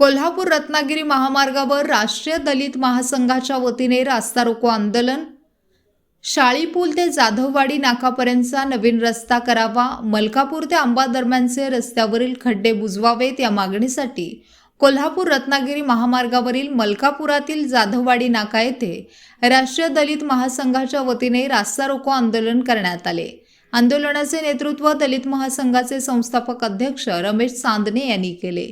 कोल्हापूर रत्नागिरी महामार्गावर राष्ट्रीय दलित महासंघाच्या वतीने रास्ता रोको आंदोलन. शाळीपूल ते जाधववाडी नाकापर्यंतचा नवीन रस्ता करावा. मलकापूर ते आंबा दरम्यानचे रस्त्यावरील खड्डे बुजवावेत या मागणीसाठी कोल्हापूर रत्नागिरी महामार्गावरील मलकापुरातील जाधववाडी नाका येथे राष्ट्रीय दलित महासंघाच्या वतीने रास्ता रोको आंदोलन करण्यात आले. आंदोलनाचे नेतृत्व दलित महासंघाचे संस्थापक अध्यक्ष रमेश चांदणे यांनी केले.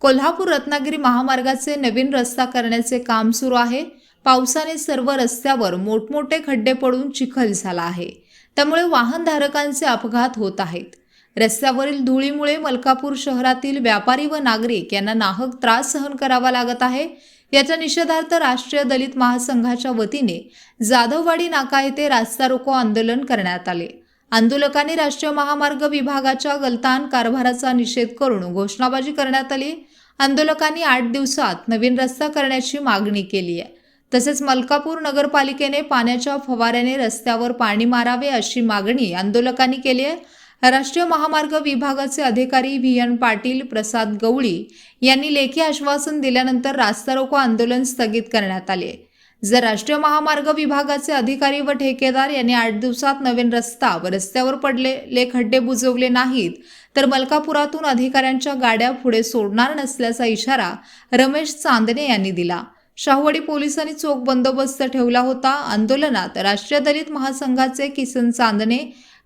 कोल्हापूर रत्नागिरी महामार्गाचे नवीन रस्ता करण्याचे काम सुरू आहे. पावसाने सर्व रस्त्यावर मोठमोठे खड्डे पडून चिखल झाला आहे. त्यामुळे वाहनधारकांचे अपघात होत आहेत. रस्त्यावरील धुळीमुळे मलकापूर शहरातील व्यापारी व नागरिक यांना नाहक त्रास सहन करावा लागत आहे. याच्या निषेधार्थ राष्ट्रीय दलित महासंघाच्या वतीने जाधववाडी नाका येथे रास्ता रोको आंदोलन करण्यात आले. आंदोलकांनी राष्ट्रीय महामार्ग विभागाच्या गलतान कारभाराचा निषेध करून घोषणाबाजी करण्यात आली. आंदोलकांनी आठ दिवसात नवीन रस्ता करण्याची मागणी केली आहे. तसेच मलकापूर नगरपालिकेने पाण्याच्या फवाऱ्याने रस्त्यावर पाणी मारावे अशी मागणी आंदोलकांनी केली आहे. राष्ट्रीय महामार्ग विभागाचे अधिकारी व्ही. एन. पाटील प्रसाद गवळी यांनी लेखी आश्वासन दिल्यानंतर रास्ता रोको आंदोलन स्थगित करण्यात आले जर राष्ट्रीय महामार्ग विभागाचे अधिकारी व ठेकेदार यांनी आठ दिवसात नवीन रस्ता व रस्त्यावर पडलेले खड्डे बुजवले नाहीत तर मलकापुरातून अधिकाऱ्यांच्या गाड्या पुढे सोडणार नसल्याचा इशारा रमेश चांदणे यांनी दिला. शाहवाडी पोलिसांनी चोख बंदोबस्त ठेवला होता. आंदोलनात राष्ट्रीय दलित महासंघाचे किसन चांदणे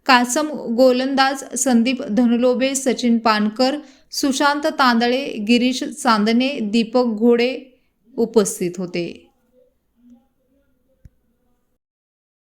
कासम गोलंदाज संदीप धनुलोबे सचिन पानकर सुशांत तांदळे गिरीश चांदणे दीपक घोडे उपस्थित होते.